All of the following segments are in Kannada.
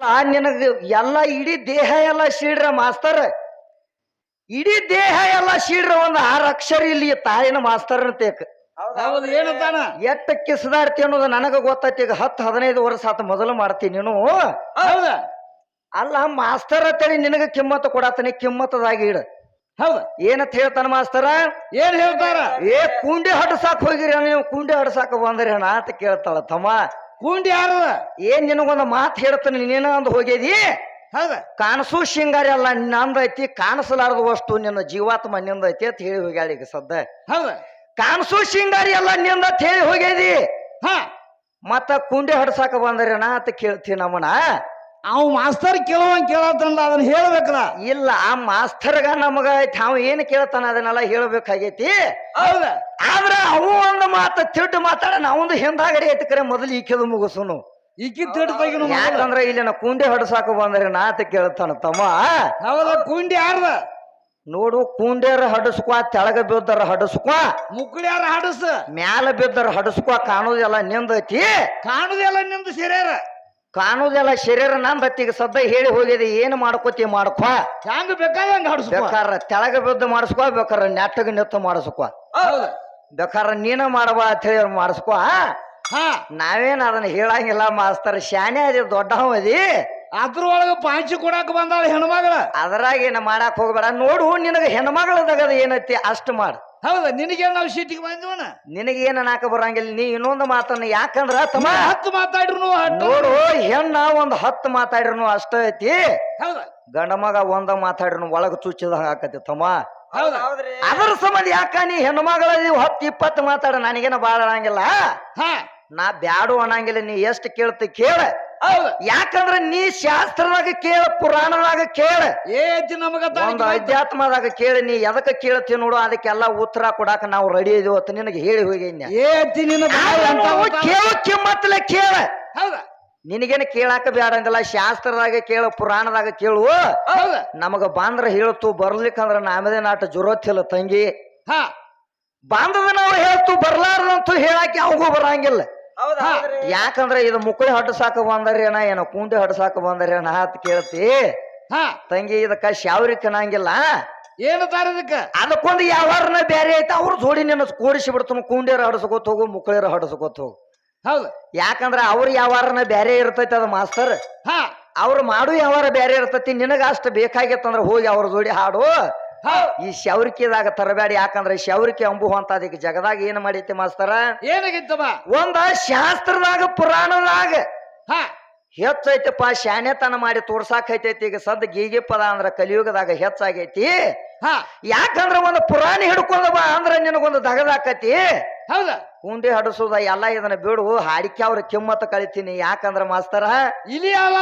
ಆ ನಿನಗ ಎಲ್ಲ ಇಡೀ ದೇಹ ಎಲ್ಲ ಶೀಡ್ರ ಮಾಸ್ತರ್. ಇಡೀ ದೇಹ ಎಲ್ಲ ಶೀಡ್ರ ಒಂದು ಆರು ಅಕ್ಷರ ಇಲ್ಲಿ ತಾಯಿನ ಮಾಸ್ತರ್ ತೇಕ್ ಹೌದು? ಏನಂತಾನ ಎಟ್ಟ ಕಿಸದಾಡ್ತಿ ಅನ್ನೋದು ನನಗ ಗೊತ್ತೈತಿ ಈಗ ಹತ್ತು ಹದಿನೈದು ವರ್ಷ ಆತ ಮೊದಲು ಮಾಡ್ತೀನಿ ನೀನು. ಹೌದ? ಅಲ್ಲ ಮಾಸ್ತರ್ ಅಂತೇಳಿ ನಿನಗ ಕಿಮ್ಮತ್ ಕೊಡಾತನಿ ಕಿಮ್ಮತ್ತದಾಗಿ ಇಡ. ಹೌದ. ಏನಂತ ಹೇಳ್ತಾನ ಮಾಸ್ತರ? ಏನ್ ಹೇಳ್ತಾರ? ಏ ಕುಂಡಿ ಹಡಸಾಕ್ ಹೋಗಿರಿ ನೀವು ಕುಂಡಿ ಹಡಸಾಕ ಬಂದ್ರಿ ಅಣ್ಣ ಅಂತ ಕೇಳ್ತಾಳ ತಮ್ಮ. ಕುಂಡಿ ಯಾರದ ಏನ್ ನಿನಗೊಂದು ಮಾತು ಹೇಳ್ತಾನೆ ನೀನ ಅಂದ್ ಹೋಗ್ಯದಿ ಹೌದ. ಕಾಣಸು ಶಿಂಗಾರಿ ಅಲ್ಲ ನಂದೈತಿ ಕಾಣಿಸಲಾರದ ವಸ್ತು ನಿನ್ನ ಜೀವಾತ್ಮ ನಿಂದೈತಿ ಅಂತ ಹೇಳಿ ಹೋಗ್ಯಾಳ ಈಗ ಸದ್ದ. ಹೌದ. ಕಾಣಸು ಶೃಂಗಾರಿ ಅಲ್ಲ ನಿಂದ ಅಂತ ಹೇಳಿ ಹೋಗ್ಯದಿ ಹ. ಮತ್ತ ಕುಂಡಿ ಹಡ್ಸಾಕ ನಾ ಅಂತ ಕೇಳ್ತೀನಿ ನಮ್ಮನ ಅವ್ ಮಾಸ್ತರ್ ಕೇಳುವ ಕೇಳತ್ತಲ್ಲ ಅದನ್ನ ಹೇಳ್ಬೇಕ ಇಲ್ಲ ಆ ಮಾಸ್ತರ್ಗ ನಮಗ ಐತಿ ಅವ ಏನ್ ಕೇಳ್ತಾನ ಅದನ್ನೆಲ್ಲ ಹೇಳ್ಬೇಕಾಗೈತಿ? ಹೌದ? ಆದ್ರ ಅವು ಒಂದು ಮಾತು ತಿಟ್ಟು ಮಾತಾಡ ನಾವೊಂದು ಹಿಂದಾಗಡೆ ಐತಿ ಕರೆ ಮೊದಲು ಈ ಮುಗಿಸುನು. ಈಕಿ ತಿಟ್ಟು ತೆಗಿನು ಯಾಕಂದ್ರ ಇಲ್ಲಿ ನಾ ಕುಂಡಿ ಹೊಡಸಾಕ ಬಂದ್ರೆ ನಾತ ಕೇಳ್ತಾನ ತಮ್ಮ. ಹೌದ ಕುಂಡಿ ಯಾರ್ದ? ನೋಡು ಕುಂಡ್ಯಾರ ಹಡಸ್ಕೊ ತೆಳಗ ಬಿದ್ದಾರ ಹಡಸ್ಕೊ. ಮುಕ್ಳಿ ಯಾರ ಹಡಸ. ಮ್ಯಾಲ ಬಿದ್ದಾರ ಹಡಸ್ಕೊ ಕಾಣುದೆಲ್ಲ ನಿಂದೈತಿ. ಕಾಣುದೆಲ್ಲ ನಿಂದ ಶರೀರ ಕಾಣುದೆಲ್ಲ ಶರೀರ ನಮ್ ಬತ್ತಿಗೆ ಸದ್ದ ಹೇಳಿ ಹೋಗಿದೆ ಏನು ಮಾಡ್ಕೋತಿ ಮಾಡ್ಕೊ. ಹೆಂಗ್ ಹಡಸ ಬೇಕಾರ ತೆಳಗ ಬಿದ್ದು ಮಾಡಿಸ್ಕೊ ಬೇಕಾರ ನೆಟ್ಟಗ ನೆತ್ತ ಮಾಡಿಸ್ಕೊ. ಹೌದು. ಬೇಕಾರ ನೀನ ಮಾಡಬಾ ಅಂತ ಹೇಳಿ ಮಾಡಿಸ್ಕೊ ಹಾ. ನಾವೇನ್ ಅದನ್ನ ಹೇಳಂಗಿಲ್ಲ ಮಾಸ್ತರ್ ಶಾನೆ ಅದಿ ದೊಡ್ಡವ ಅದಿ. ಅದ್ರೊಳಗ ಪಾಂಚಿ ಕೊಡಾಕ ಬಂದಾಳ ಹೆಣ್ಮಗಳ. ಅದ್ರಾಗ ಏನ ಮಾಡಾಕ್ ಹೋಗ್ಬೇಡ. ನೋಡು ನಿನಗ ಹೆಣ್ಮಗಳದಾಗ ಏನೈತಿ ಅಷ್ಟು ಮಾಡ. ಹೌದ? ನಿನಗೆ ನಾವು ಸೀಟಿಗೆ ಬಂದಿವನ? ನಿನಗೆ ಏನ ಅನ್ನಾಕ ಬರಂಗಿಲ್ಲ ನೀ ಇನ್ನೊಂದು ಮಾತನ್ನ ಯಾಕಂದ್ರ ತಮ್ಮ? ಹತ್ತು ಮಾತಾಡ್ರು ನೋಡು ಹೆಣ್ಣ ಒಂದು ಹತ್ತು ಮಾತಾಡ್ರು ಅಷ್ಟ ಐತಿ. ಹೌದ? ಗಂಡ ಮಗ ಒಂದ ಮಾತಾಡ್ರು ಒಳಗ ಚುಚ್ಚಿದಂಗ ಆಕತಿ ತಮ್ಮ. ಅದರ ಅದ್ರ ಸಂಬಂಧ ಯಾಕ ನೀ ಹೆಣ್ಣು ಮಗಳ ಹತ್ತು ಇಪ್ಪತ್ತು ಮಾತಾಡ ನನಗೇನ ಬಾಳ ಅನ್ನಂಗಿಲ್ಲ ಹಾ. ನಾ ಬ್ಯಾಡು ಅನ್ನಂಗಿಲ್ಲ ನೀ ಎಷ್ಟು ಕೇಳ್ತಿ ಕೇಳ. ಯಾಕಂದ್ರ ನೀ ಶಾಸ್ತ್ರದಾಗ ಕೇಳ ಪುರಾಣದಾಗ ಕೇಳ. ಏ ಅಜ್ಜಿ ನಮಗ ಒಂದು ಅಧ್ಯಾತ್ಮದಾಗ ಕೇಳಿ ನೀ ಎದಕ್ಕೆ ಕೇಳ್ತಿ ನೋಡು ಅದಕ್ಕೆಲ್ಲ ಉತ್ತರ ಕೊಡಾಕ ನಾವು ರೆಡಿ ಇದೀವಿ ಅಂತ ನಿನಗೆ ಹೇಳಿ ಹೋಗಿನ್ಯ ಏ ಅಜ್ಜಿ ನಿನ್ನ ಕೇಳು ಕೇಳ ಕಿಮ್ಮತ್ತಲೆ ಕೇಳ. ಹೌದ. ನಿನಗೇನು ಕೇಳಾಕ ಬ್ಯಾಡಂಗಿಲ್ಲ ಶಾಸ್ತ್ರದಾಗ ಕೇಳು ಪುರಾಣದಾಗ ಕೇಳು. ನಮಗ ಬಾಂದ್ರ ಹೇಳ್ತು ಬರ್ಲಿಕ್ಕಂದ್ರ ನಾಮದೇ ನಾಟ ಜುರೋತಿಲ್ಲ ತಂಗಿ. ಹಾ. ಬಾಂಧದ ನಾವು ಹೇಳ್ತು ಬರ್ಲಾರ್ದಂತೂ ಹೇಳಾಕಿ ಅವಗೂ ಬರಂಗಿಲ್ಲ. ಯಾಕಂದ್ರ ಇದು ಮುಕ್ಕಳಿ ಹಡ್ಸಾಕ ಬಂದರೇನ ಏನೋ ಕುಂಡಿ ಹಡ್ಸಾಕ ಬಂದರೇನ ಅಂತ ಕೇಳ್ತಿ. ಹಾ. ತಂಗಿ ಇದಕ್ಕ ಶಾವ್ರಿ ಕಣಂಗಿಲ್ಲ. ಏನು ತಾರದಕ್ಕ ಅದಕ್ಕೊಂದು ಯಾವಾರನ ಬೇರೆ ಐತೆ ಅವ್ರ ಜೋಡಿ ನಿನ್ನ ಕೂಡಿಸಿ ಬಿಡ್ತಾನ ಕುಂಡಿಯರ ಹಡಸ್ಕೋತ ಹೋಗು ಮುಕ್ಕಳಿಯರ ಹಡಸ್ಕೋತ ಹೋಗು. ಹೌದು. ಯಾಕಂದ್ರ ಅವ್ರ ಯಾವಾರನ ಬೇರೆ ಇರ್ತೈತಿ ಅದ ಮಾಸ್ತರ್. ಹಾ. ಅವ್ರು ಮಾಡು ಯಾವಾರ ಬೇರೆ ಇರ್ತೈತಿ ನಿನಗ ಅಷ್ಟು ಬೇಕಾಗಿತ್ತಂದ್ರ ಹೋಗಿ ಅವ್ರ ಜೋಡಿ ಹಾಡು. ಈ ಶೌರಿಕೆದಾಗ ತರಬೇಡಿ ಯಾಕಂದ್ರೆ ಶೌರಿಕೆ ಅಂಬು ಅಂತ ಅದಕ್ಕೆ ಜಗದಾಗ ಏನ್ ಮಾಡೈತಿ ಮಾಸ್ತರ? ಏನಾಗಿತ್ತ ಒಂದ ಶಾಸ್ತ್ರದಾಗ ಪುರಾಣದಾಗ ಹೆಚ್ಚೈತಪ್ಪ ಶಾಣೆತನ ಮಾಡಿ ತೋರ್ಸಾಕೈತೈತಿ ಈಗ ಸದ್ ಗೀಗಿ ಪದ ಅಂದ್ರ ಕಲಿಯುಗದಾಗ ಹೆಚ್ಚಾಗೈತಿ. ಹಾ. ಯಾಕಂದ್ರ ಒಂದು ಪುರಾಣ ಹಿಡ್ಕೊಂಡ ಬಾ ಅಂದ್ರ ನಿನಗೊಂದು ದಗದಾಕತಿ. ಹೌದ? ಕುಂಡಿ ಹಡಸೋದ ಎಲ್ಲ ಇದನ್ನ ಬಿಡು ಹಾಡಿಕೆ ಅವ್ರ ಕಿಮ್ಮತ್ತ ಕಳಿತೀನಿ. ಯಾಕಂದ್ರ ಮಾಸ್ತರ? ಇಲ್ಲಿ ಯಾರು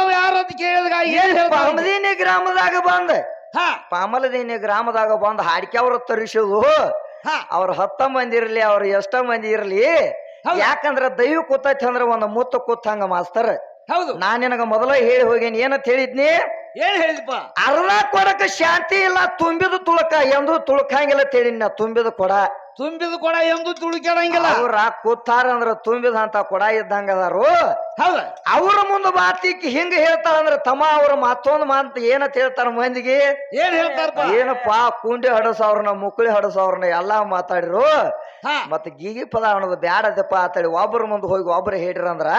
ಗ್ರಾಮದಾಗ ಬಂದ. ಹಾ. ಪಾಮಲದೀನಿ ಗ್ರಾಮದಾಗ ಬಂದ್ ಹಾಡಿಕೆ ಅವ್ರ ತರಿಸೋದು ಅವ್ರ ಹತ್ತ ಮಂದಿ ಇರ್ಲಿ ಅವ್ರ ಎಷ್ಟ ಮಂದಿ ಇರ್ಲಿ. ಯಾಕಂದ್ರ ದೈವ ಕೂತೈತಿ ಅಂದ್ರ ಒಂದ್ ಮುತ್ತ ಕೂತಂಗ ಮಾಸ್ತರ್. ಹೌದು. ನಾ ನಿನಗ ಮೊದಲ ಹೇಳಿ ಹೋಗೇನಿ ಏನಂತ ಹೇಳಿದ್ನಿ? ಏನ್ ಹೇಳಿದಪ್ಪ ಅರ್ಧ ಕೊಡಕ ಶಾಂತಿ ಇಲ್ಲ ತುಂಬಿದ ತುಳಕ ಎಂದು ತುಳಕಂಗಿಲ್ಲ ತಿಳಿನ ನಾ ತುಂಬಿದ ಕೊಡ. ತುಂಬಿದ ಕೊಡ ಎಂದು ತುಳುಕ್ಯಾಡಂಗಿಲ್ಲ. ಅವ್ರ ಕೂತಾರ ಅಂದ್ರ ತುಂಬಿದ ಅಂತ ಕೊಡ ಇದ್ದಂಗ ಅದಾರು ಹೌದ? ಅವ್ರ ಮುಂದ ಮಾತಿಗೆ ಹಿಂಗ ಹೇಳ್ತಾರ ಅಂದ್ರ ತಮ್ಮ ಅವ್ರ ಮತ್ತೊಂದ್ ಮಾತ ಏನಂತ ಹೇಳ್ತಾರ ಮಂದಿಗೆ? ಏನ್ ಹೇಳ್ತಾರ ಏನಪ್ಪಾ ಕುಂಡಿ ಹಡಸವ್ರನ್ನ ಮುಕ್ಕಳಿ ಹಡಸವ್ರನ್ನ ಎಲ್ಲಾ ಮಾತಾಡಿರು. ಮತ್ತ ಗೀಗಿ ಪದ ಅನ್ನೋದು ಬ್ಯಾಡದಪ್ಪ ಅಂತೇಳಿ ಒಬ್ಬರ ಮುಂದ ಹೋಗಿ ಒಬ್ರ ಹೇಳಿರ ಅಂದ್ರ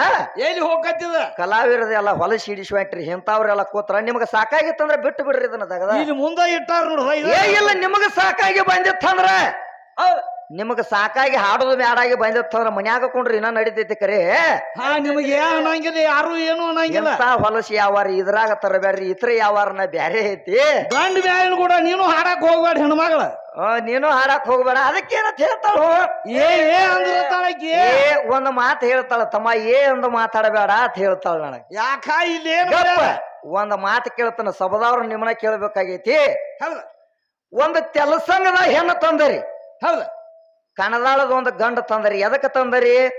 ಎಲ್ಲಿ ಹೋಗತ್ತಿದ ಕಲಾವಿರದ ಎಲ್ಲ ಹೊಲಸಿ ಹಿಡಿಸ್ಬಿಟ್ರಿ ಇಂಥವ್ರೆಲ್ಲ ಕೂತ್ರ ನಿಮ್ಗ ಸಾಕಾಗಿತ್ತಂದ್ರ ಬಿಟ್ಟು ಬಿಡ್ರಿ ಇದನ್ನ ತಗದ. ಇಲ್ಲಿ ಮುಂದೆ ಇಟ್ಟಾರ ನೋಡ್ರಿ ಇಲ್ಲ ನಿಮಗ ಸಾಕಾಗಿ ಬಂದಿತ್ತಂದ್ರ ನಿಮಗ ಸಾಕಾಗಿ ಹಾಡೋದು ಬ್ಯಾಡಾಗಿ ಬಂದಿತ್ತಂದ್ರ ಮನ್ಯಾಗ ಕೊಂಡ್ರಿ ಇನ್ನ ನಡೀತೈತಿ ಕರೆ. ಹಾ ನಿಮಗೆ ಏನ್ ಅನ್ನಂಗಿಲ್ಲ ಯಾರು ಏನು ಅನ್ನಂಗಿಲ್ಲ. ಎಂತ ಹೊಲಸಿ ಯಾವಾರ ಇದ್ರಾಗ ತರಬ್ಯಾಡ್ರಿ ಇತರ ಯಾವಾರನ ಬ್ಯಾರೆ ಐತಿ. ಗಂಡ ಬ್ಯಾರಿನ ಕೂಡ ನೀನು ಹಾಡಕ್ ಹೋಗ್ಬೇಡ ಹೆಣ್ಮಗಳ. ಆ, ನೀನು ಹಾಡಕ್ ಹೋಗ್ಬೇಡ ಅದಕ್ಕೇನಂತ ಹೇಳ್ತಾಳು? ಏ ಏ ಒಂದ್ ಮಾತು ಹೇಳ್ತಾಳ ತಮ್ಮ ಏ ಒಂದು ಮಾತಾಡಬೇಡ ಅಂತ ಹೇಳ್ತಾಳ ನನಗ. ಯಾಕ ಇಲ್ಲೇ ಗಪ್ಪ ಒಂದ್ ಮಾತು ಕೇಳ್ತಾನ ಸಬದವ್ರ ನಿಮ್ಮನ ಕೇಳ್ಬೇಕಾಗೈತಿ. ಹೌದು. ಒಂದ್ ತೆಲಸಂಗದ ಹೆಣ್ಣ ತಂದರಿ. ಹೌದ. ಕಣದಾಳದ ಒಂದು ಗಂಡ ತಂದರಿ. ಎದಕ್ಕ ತಂದರಿ?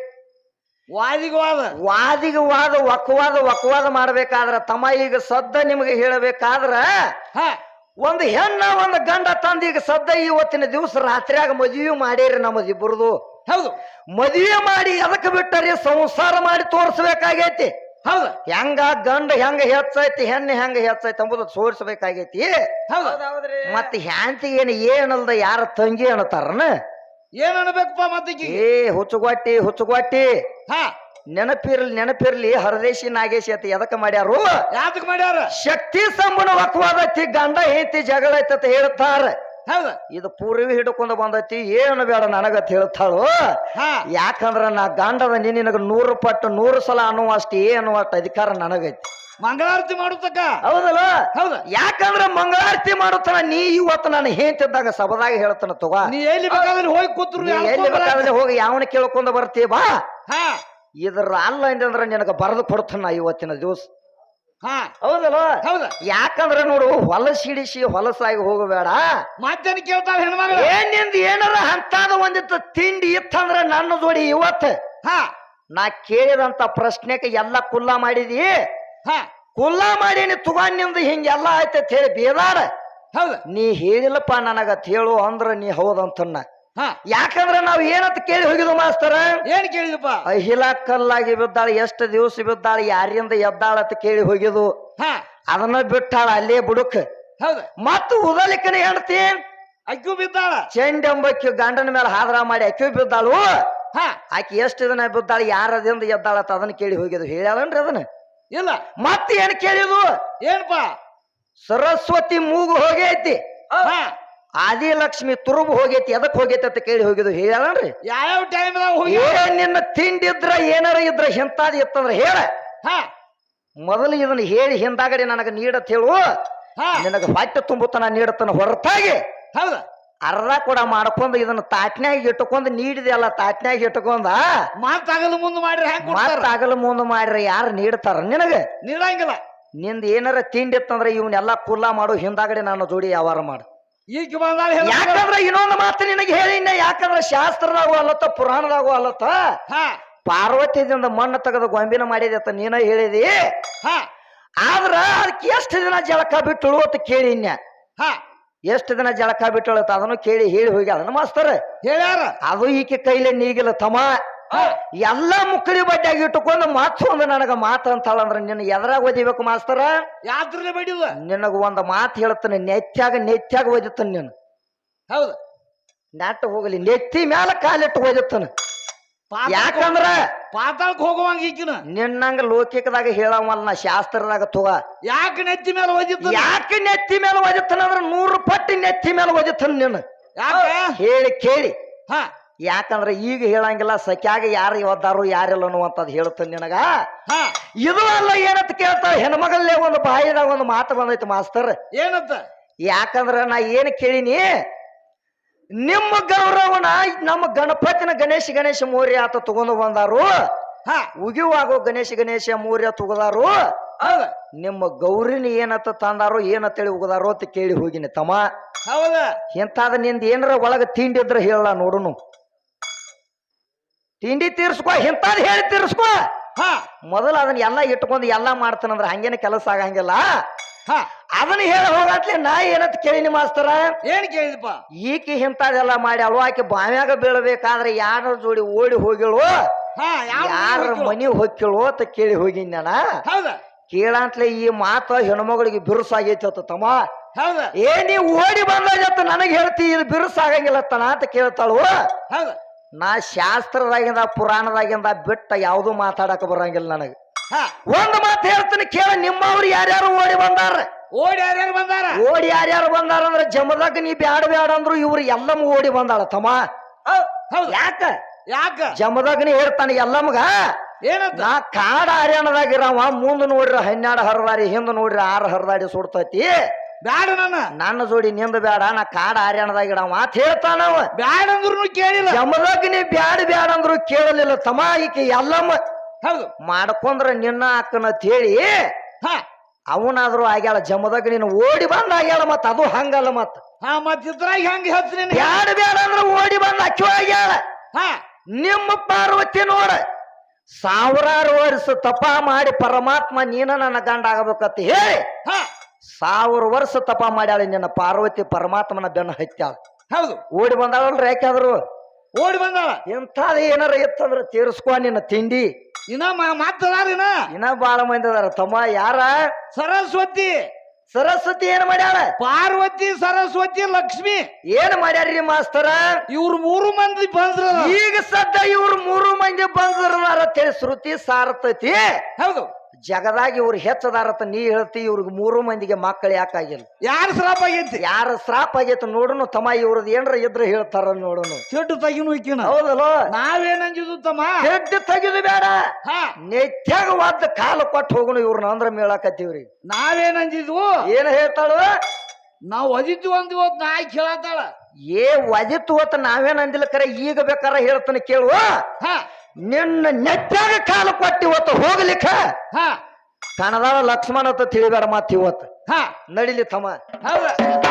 ವಾದಿಗವಾದ ವಾದಿಗವಾದ ಒಕ್ಕವಾದ ಒಕ್ಕವಾದ ವಕ್ವಾದ ವಕ್ವಾದ ಮಾಡ್ಬೇಕಾದ್ರ ತಮ್ಮ ಈಗ ಸದ್ದ ನಿಮಗೆ ಹೇಳಬೇಕಾದ್ರ ಹಾ. ಒಂದು ಹೆಣ್ಣ ಒಂದು ಗಂಡ ತಂದ ಈಗ ಸದ್ದ ಇವತ್ತಿನ ದಿವಸ ರಾತ್ರಿಯಾಗ ಮದುವೆ ಮಾಡಿರಿ ನಮ್ಮದಿಬ್ಬರದು. ಹೌದು. ಮದುವೆ ಮಾಡಿ ಎದಕ್ಕೆ ಬಿಟ್ಟರಿ? ಸಂಸಾರ ಮಾಡಿ ತೋರಿಸ್ಬೇಕಾಗೈತಿ. ಹೌದ. ಹೆಂಗ ಗಂಡ ಹೆಂಗ ಹೆಚ್ಚೈತಿ ಹೆಣ್ಣು ಹೆಂಗ ಹೆಚ್ಚೈತಿ ಅಂಬುದು ತೋರಿಸ್ಬೇಕಾಗೈತಿ. ಮತ್ತೆ ಮತ್ತ ಹ್ಯಾಂತಿ ಏನ್ ಏನಲ್ದ ಯಾರ ತಂಗಿ ಅನ್ನತಾರನ? ಏನ್ ಅನ್ಬೇಕಪ್ಪ ಮತ್ತಿಗೆ ಏ ಹುಚ್ಚುಗೊಟ್ಟಿ ಹುಚ್ಚುಗೊಟ್ಟಿ. ಹಾ. ನೆನಪಿರ್ಲಿ ನೆನಪಿರ್ಲಿ ಹರದೇಶಿ ನಾಗೇಶಿ ಅಂತ ಎದಕ್ಕ ಮಾಡ್ಯಾರು? ಯಾತಕ್ ಮಾಡ್ಯಾರ? ಶಕ್ತಿ ಸಂಬಳ ವಕ್ವಾದೈತಿ ಗಂಡ ಹೆಂಡತಿ ಜಗಳ ಐತಿ ಅಂತ ಹೇಳ್ತಾರ. ಹೌದ. ಇದು ಪೂರ್ವಿ ಹಿಡ್ಕೊಂಡು ಬಂದೈತಿ. ಏನು ಬೇಡ ನನಗತ್ ಹೇಳ್ತಾಳು. ಯಾಕಂದ್ರ ನಾ ಗಂಡದ ನೀ ನಿನಗ ನೂರು ಪಟ್ಟು ನೂರು ಸಲ ಅನ್ನುವಷ್ಟು ಏನು ಅಷ್ಟು ಅಧಿಕಾರ ನನಗೈತಿ. ಮಂಗಳಾರತಿ ಮಾಡುತ್ತಕ್ಕ ಹೌದಲ್ಲ? ಹೌದ. ಯಾಕಂದ್ರ ಮಂಗಳಾರತಿ ಮಾಡುತ್ತಾನ ನೀ ಇವತ್ತು ನಾನು ಹೇಂತಿದ್ದಾಗ ಸಬದಾಗಿ ಹೇಳ್ತಾನ ತಗೋ. ನೀ ಎಲ್ಲಿ ಬೇಕಾದ್ರೆ ಹೋಗಿ ಕೂತ್ರು ಎಲ್ಲಿ. ಬೇಕಾದ್ರೆ ಹೋಗಿ ಯಾವನ ಕೇಳ್ಕೊಂಡು ಬರ್ತೀವ ಬಾ. ಹಾ. ಇದ್ರ ಅಲ್ಲ ಅಂದ್ರ ನಿನಗ ಬರೆದು ಕೊಡ್ತಾನ ಇವತ್ತಿನ ದಿವಸ. ಹಾ. ಹೌದಲ್ಲ? ಹೌದ. ಯಾಕಂದ್ರ ನೋಡು ಹೊಲಸಿಡಿಸಿ ಹೊಲಸಾಗಿ ಹೋಗಬೇಡ. ಮತ್ತೇನ್ ಕೇಳ್ತಾಳ ಹೆಣ್ಮಗಳ? ಏನ್ನಿಂದ ಏನಾರ ಅಂತಾದ ಒಂದಿತ್ತು ತಿಂಡಿ ಇತ್ತಂದ್ರೆ ನನ್ನ ಜೋಡಿ ಇವತ್ತ? ಹಾ. ನಾ ಕೇಳಿದಂತ ಪ್ರಶ್ನೆಗೆ ಎಲ್ಲ ಕುಲ್ಲ ಮಾಡಿದಿ? ಹಾ. ಕುಲ್ಲ ಮಾಡೀನಿ ತುಗಾನಿಂದ ಹಿಂಗೆಲ್ಲ ಆಯ್ತತ್ ಹೇಳಿ ಬೇದಾರ? ಹೌದ. ನೀ ಹೇಳಿಲ್ಲಪ್ಪ ನನಗ ಹೇಳು ಅಂದ್ರ ನೀ ಹೌದಂತನ್ನ. ಹಾ. ಯಾಕಂದ್ರ ನಾವ್ ಏನಂತ ಕೇಳಿ ಹೋಗಿದ್ವು ಮಾಸ್ತರ? ಏನ್ ಕೇಳಿದಪ್ಪ ಅಹಿಲಾ ಕಲ್ಲಾಗಿ ಬಿದ್ದಾಳ ಎಷ್ಟು ದಿವಸ ಬಿದ್ದಾಳ ಯಾರಿಂದ ಎದ್ದಾಳ ಅಂತ ಕೇಳಿ ಹೋಗಿದ್ವು. ಹಾ. ಅದನ್ನ ಬಿಟ್ಟಾಳ ಅಲ್ಲೇ ಬುಡುಕ್. ಹೌದು. ಮತ್ತು ಉದಲಿಕನ ಹೆಂಡತಿ? ಅಕ್ಕಿ ಬಿದ್ದಾಳ. ಚೆಂಡೆಂಬಕ್ಕಿ ಗಂಡನ ಮೇಲೆ ಹಾದ್ರ ಮಾಡಿ ಅಕ್ಕಿ ಬಿದ್ದಾಳು. ಹಾ. ಆಕಿ ಎಷ್ಟು ದಿನ ಬಿದ್ದಾಳ ಯಾರದಿಂದ ಎದ್ದಾಳ ಅಂತ ಅದನ್ನ ಕೇಳಿ ಹೋಗಿದ್ವು. ಹೇಳ್ಯಾಳನ್ರಿ ಅದನ್ನ. ಇಲ್ಲ. ಮತ್ತೆ ಏನ್ ಕೇಳಿದ್ವು? ಏನಪ್ಪ ಸರಸ್ವತಿ ಮೂಗು ಹೋಗೈತಿ. ಹಾ. ಆದಿಲಕ್ಷ್ಮಿ ತುರುಬು ಹೋಗೈತಿ ಎದಕ್ ಹೋಗೈತಿ ಅಂತ ಕೇಳಿ ಹೋಗಿದ್ರು ಹೇಳ್ರಿ ಯಾವ್ಯಾವ ಟೈಮ್ ಹೋಗಿ? ಏ ನಿನ್ನ ತಿಂಡಿದ್ರ ಏನಾರ ಇದ್ರ ಹಿಂತಾದ ಇತ್ತಂದ್ರ ಹೇಳ. ಹಾ. ಮೊದಲು ಇದನ್ನ ಹೇಳಿ ಹಿಂದಾಗಡೆ ನನಗ ನೀಡತ್ ಹೇಳು. ಹಾ. ನಿನಗ ಹೊಟ್ಟೆ ತುಂಬುತ್ತನ ನೀಡತನ ಹೊರತಾಗಿ. ಹೌದ. ಅರ್ಧ ಕೂಡ ಮಾಡ್ಕೊಂಡು ಇದನ್ನ ತಾಟ್ನ್ಯಾಗ ಇಟ್ಟುಕೊಂಡು ನೀಡಿದೆ ಅಲ್ಲ ತಾಟ್ನ್ಯಾಗ ಇಟ್ಟುಕೊಂಡ. ಮಾತಾಗಲು ಮುಂದೆ ಮಾಡ್ರಿ ಹೆಂಗ್ ಕೊಡ್ತಾರ? ಮುಂದೆ ಮಾಡ್ರಿ ಯಾರು ನೀಡ್ತಾರ ನಿನಗ? ನೀಡಂಗಿಲ್ಲ. ನಿಂದ ಏನಾರ ತಿಂಡಿ ಇತ್ತಂದ್ರೆ ಇವನ್ನೆಲ್ಲ ಕುಲ್ಲ ಮಾಡು ಹಿಂದಾಗಡೆ ನಾನು ಜೋಡಿ ವ್ಯವಹಾರ ಮಾಡು. ಈಗ ಬಂದಾಳ ಯಾಕಂದ್ರೆ ಯಾಕಂದ್ರ ಇನ್ನೊಂದು ಮಾತು ನಿನಗೆ ಹೇಳಿನ ಯಾಕಂದ್ರ ಶಾಸ್ತ್ರದಾಗು ಅಲ್ಲತ್ತ ಪುರಾಣದಾಗೂ ಅಲ್ಲತ್ತ? ಹಾ. ಪಾರ್ವತಿದಿಂದ ಮಣ್ಣು ತೆಗೆದು ಗೊಂಬಿನ ಮಾಡಿದೆ ಅಂತ ನೀನ ಹೇಳಿದಿ? ಹಾ. ಆದ್ರ ಅದಕ್ಕೆ ಎಷ್ಟು ದಿನ ಜಳಕ ಬಿಟ್ಟಳು ಅಂತ ಕೇಳಿನ್ಯ ಹಾ. ಎಷ್ಟು ದಿನ ಜಳಕ ಬಿಟ್ಟಳು ಅಂತ ಅದನ್ನು ಕೇಳಿ ಹೇಳಿ ಹೋಗಿ ಅದನ್ನ ಮಾಸ್ತರ. ಹೇಳ್ಯಾರ. ಅದು ಈಕೆ ಕೈಲೇ ನೀಗಿಲ್ಲ ತಮ್ಮ. ಎಲ್ಲ ಮುಕ್ಕಳಿ ಬಡ್ಡಿಯಾಗಿ ಇಟ್ಟುಕೊಂಡು ಮತ್ತೊಂದು ನನಗ ಮಾತು ಅಂತಾಳಂದ್ರ ನಿನ್ನ ಎದ್ರಾಗ ಓದಿಬೇಕು ಮಾಸ್ತರ? ಯಾತ್ರೆ ಬಡಿವ ನಿನಗ ಒಂದ್ ಮಾತು ಹೇಳ್ತಾನೆ ನೆತ್ತಾಗ ನೆತ್ತಾಗ ಓದಿತಾನೆ ನೀನು. ಹೌದು. ನೆಟ್ಟ ಹೋಗಲಿ ನೆತ್ತಿ ಮ್ಯಾಲ ಕಾಲಿಟ್ಟು ಓದಿತಾನ ಪಾತಾಳಕ್ ಯಾಕಂದ್ರ ಪಾತಾಳಕ್ ಹೋಗುವಂಗ ಈಕಿನ. ನಿನ್ನಂಗ ಲೌಕಿಕದಾಗ ಹೇಳವಲ್ಲ ನಾ ಶಾಸ್ತ್ರದಾಗ ತುಗ. ಯಾಕೆ ನೆತ್ತಿ ಮೇಲೆ ಓದಿತ್ತ ಯಾಕೆ ನೆತ್ತಿ ಮೇಲೆ ಓದಿತಾನ ಅಂದ್ರ ನೂರು ಪಟ್ಟಿ ನೆತ್ತಿ ಮೇಲೆ ಓದಿತಾನ ನೀನು. ಯಾಕ? ಹೇಳಿ ಕೇಳಿ. ಹಾ. ಯಾಕಂದ್ರ ಈಗ ಹೇಳಂಗಿಲ್ಲ ಸಖ್ಯಾಗ ಯಾರು ಇವತ್ತಾರು ಯಾರಿಲ್ಲ ಅನ್ನುವಂಥದ್ದು ಹೇಳ್ತಾನೆ ನಿನಗ. ಹಾ. ಇದು ಅಲ್ಲ ಏನಂತ ಕೇಳ್ತಾರೆ ಹೆಣ್ಮಗಲ್ಲೇ ಒಂದು ಬಾಯಿದಾಗ ಒಂದು ಮಾತು ಬಂದೈತಿ ಮಾಸ್ತರ್ ಏನಂತ? ಯಾಕಂದ್ರೆ ನಾ ಏನು ಕೇಳಿನಿ ನಿಮ್ಮ ಗೌರವನ ನಮ್ಮ ಗಣಪತಿನ ಗಣೇಶ ಗಣೇಶ ಮೌರ್ಯ ಆತ ತಗೊಂಡು ಬಂದಾರು. ಹಾ. ಉಗಿವಾಗೋ ಗಣೇಶ ಗಣೇಶ ಮೌರ್ಯ ತಗದಾರು ನಿಮ್ಮ ಗೌರಿನ ಏನತ್ತ ತಂದಾರೋ ಏನಂತೇಳಿ ಉಗದಾರೋ ಅಂತ ಕೇಳಿ ಹೋಗಿನಿ ತಮ್ಮ. ಹೌದ? ಎಂತಾದ ನಿಂದ ಏನಾರ ಒಳಗ ತಿಂಡಿದ್ರ ಹೇಳ ನೋಡುನು. ತಿಂಡಿ ತೀರ್ಸ್ಕೋ ಇಂತಾದ್ ಹೇಳಿ ತೀರ್ಸ್ಕೋ. ಹಾ. ಮೊದಲು ಅದನ್ನ ಎಲ್ಲ ಇಟ್ಕೊಂಡು ಎಲ್ಲ ಮಾಡ್ತಾನಂದ್ರ ಹಂಗೇನ ಕೆಲಸ ಆಗಂಗಿಲ್ಲ. ಹಾ. ಅದನ್ನ ಹೇಳಿ ಹೋಗತ್ಲೆ ನಾ ಏನಂತ ಕೇಳಿನಿ ಮಾಸ್ತರ? ಏನ್ ಕೇಳಿದಪ್ಪ ಈಕಿ ಇಂಥದೆಲ್ಲ ಮಾಡಿ ಅಲ್ವಾ ಆಕೆ ಬಾವ್ಯಾಗ ಬೀಳಬೇಕಾದ್ರೆ ಯಾರ ಜೋಡಿ ಓಡಿ ಹೋಗಿಳು? ಹಾ ಯಾರ ಮನಿ ಹೊಕ್ಕಿಳು ಅಂತ ಕೇಳಿ ಹೋಗಿನಿ ನಾನ. ಹೌದಾ. ಕೇಳಂತ್ಲೆ ಈ ಮಾತ ಹೆಣ್ಮಗಳಿಗೆ ಬಿರುಸಾಗೈತಿ ಅಂತ ತಮ್ಮ. ಹೌದಾ. ಏ ನೀ ಓಡಿ ಬಂದಾಗ ನನಗೆ ಹೇಳ್ತಿ ಇದು ಬಿರುಸಾಗಂಗಿಲ್ಲ ತನ ಅಂತ ಕೇಳ್ತಾಳು. ಹೌದ. ನಾ ಶಾಸ್ತ್ರದಾಗಿಂದ ಪುರಾಣದಾಗಿಂದ ಬಿಟ್ಟ ಯಾವುದು ಮಾತಾಡಕ ಬರಂಗಿಲ್ಲ ನನಗೆ. ಒಂದು ಮಾತು ಹೇಳ್ತೀನಿ ಕೇಳ ನಿಮ್ಮವ್ರು ಯಾರ್ಯಾರು ಓಡಿ ಬಂದಾರ? ಓಡಿ ಯಾರ್ಯಾರು ಬಂದಾರ? ಓಡಿ ಯಾರ್ಯಾರು ಬಂದಾರ ಅಂದ್ರೆ ಜಮದಾಗ ನೀ ಬ್ಯಾಡ ಬ್ಯಾಡ ಅಂದ್ರು ಇವ್ರು ಎಲ್ಲಮ್ಮ ಓಡಿ ಬಂದಾಳ ತಮ್ಮ. ಯಾಕ? ಯಾಕ? ಜಮದಾಗ ನೀ ಹೇಳ್ತಾನೆ ಎಲ್ಲಮ್ಮಗ. ನಾ ಕಾಡ ಹರ್ಯಾಣದಾಗಿರವ ಮುಂದ್ ನೋಡ್ರಿ ಹನ್ನೆರಡು ಹರದಾರಿ ಹಿಂದ್ ನೋಡ್ರಿ ಆರು ಹರದಾಡಿ ಸುಡ್ತೈತಿ. ಬ್ಯಾಡ ನನ್ನ. ನನ್ನ ಜೋಡಿ ನಿಂದ ಬೇಡ ನಾ ಕಾಡ ಹರ್ಯಾಣದಾಗಿಡ ಮಾತು ಹೇಳ್ತಾನವ ಬ್ಯಾಡ ಅಂದ್ರು ಕೇಳಿಲ್ಲ. ಜಮದಾಗ ನೀ ಬ್ಯಾಡ ಬ್ಯಾಡ ಅಂದ್ರು ಕೇಳಲಿಲ್ಲ. ತಮ ಈಕೆ ಎಲ್ಲಮ್ಮ. ಹೌದು. ಮಾಡ್ಕೊಂಡ್ರ ನಿನ್ನ ಅಕ್ಕನ ಹೇಳಿ ಹಾ. ಅವನಾದ್ರೂ ಆಗ್ಯಾಳ ಜಮದಾಗ ನೀನು ಓಡಿ ಬಂದ ಆಗ್ಯಾಳ ಮತ್ ಅದು ಹಂಗಲ್ಲ ಮತ್. ಹಾ ಮತ್ ಇದ್ರಾಗ ಹೆಂಗ ಹೇಳ್ತೀನಿ ನಿನ್ ಬೇಡ ಬ್ಯಾಡ ಅಂದ್ರ ಓಡಿ ಬಂದ ಅಕ್ಕಿ ಆಗ್ಯಾಳ. ಹಾ. ನಿಮ್ಮ ಪಾರ್ವತಿ ನೋಡ ಸಾವಿರಾರು ವರ್ಷ ತಪ ಮಾಡಿ ಪರಮಾತ್ಮ ನೀನ ನನ್ನ ಗಂಡ ಆಗಬೇಕಂತ ಹೇಳಿ ಹಾ. ಸಾವಿರ ವರ್ಷ ತಪ ಮಾಡ್ಯಾಳ ನಿನ್ನ ಪಾರ್ವತಿ ಪರಮಾತ್ಮನ ಬೆನ್ನ ಹತ್ಯಾಳ ಹೌದು. ಓಡಿ ಬಂದಾಳಲ್ರಿ ಯಾಕಾದ್ರು ಓಡಿ ಬಂದಾಳ. ಇಂಥದ ಏನಾರ ಇತ್ತಂದ್ರ ತೀರಿಸ್ಕೊ ನಿನ್ನ ತಿಂಡಿ. ಇನ್ನ ಮಾತದಾರಿನ ಇನ್ನ. ಬಾಳ ಮಂದಿ ಅದಾರ. ತಮ್ಮ ಯಾರ? ಸರಸ್ವತಿ. ಸರಸ್ವತಿ ಏನ್ ಮಾಡ್ಯಾಳ? ಪಾರ್ವತಿ ಸರಸ್ವತಿ ಲಕ್ಷ್ಮಿ. ಏನ್ ಮಾಡ್ಯಾರ್ರಿ ಮಾಸ್ತರ? ಇವ್ರು ಮೂರು ಮಂದಿ ಬಂದ್ರ ಈಗ ಸದ್ದ ಇವ್ರು ಮೂರು ಮಂದಿ ಬಂದ್ರ ತಿಳಿ ಶ್ರುತಿ ಸಾರತೈತಿ. ಹೌದು. ಜಗದಾಗ ಇವ್ರು ಹೆಚ್ಚದಾರತ್ತ ನೀ ಹೇಳ್ತಿ ಇವ್ರಿಗೆ ಮೂರು ಮಂದಿಗೆ ಮಕ್ಕಳು ಯಾಕಾಗಿಲ್ಲ ಯಾರು ಶ್ರಾಪ ಆಗೈತಿ? ಯಾರು ಶ್ರಾಪ್ ಆಗೈತಿ ನೋಡುನು ತಮ್ಮ ಇವ್ರದ್ ಏನ್ರ ಇದ್ರ ಹೇಳ್ತಾರ ನೋಡುನು. ಚೆಟ್ಟು ತಗಿನು ಇಕ್ಕಿನ. ಹೌದಲ್ಲೋ? ನಾವೇನಂಜಿದ್ವು ತಮ್ಮ? ಹೆಡ್ಡಿ ತಗಿದು ಬೇಡ. ಹಾ. ನೆತ್ಯಾಗ ಒದ್ದ ಕಾಲು ಕೊಟ್ಟು ಹೋಗುನು ಇವ್ರನ್ನ ಅಂದ್ರ ಮೇಳಕತ್ತೀವ್ರಿ. ನಾವೇನಂಜಿದ್ವು ಏನ್ ಹೇಳ್ತಾಳು? ನಾವು ಅದಿತ್ತು ಒಂದ್ ಇವತ್ತು ನಾಯಿ ಕೇಳತ್ತಾಳ ಏ ಒದಿತ್ತು ಅಂತ ನಾವೇನ್ ಅಂದಿಲ್ಲ ಕರೆ ಈಗ ಬೇಕಾರ ಹೇಳ್ತಾನೆ ಕೇಳುವ ಹಾ. ನಿನ್ನ ನೆಟ್ಟಾಗ ಕಾಲ ಕೊಟ್ಟಿ ಇವತ್ತು ಹೋಗ್ಲಿಕ್ಕ? ಹಾ. ಕಣದಾಳ ಲಕ್ಷ್ಮಣ ಅಂತ ತಿಳಿದಾರ ಮಾತು ಇವತ್ತು. ಹಾ. ನಡಿಲಿ ತಮ್ಮ. ಹೌದ.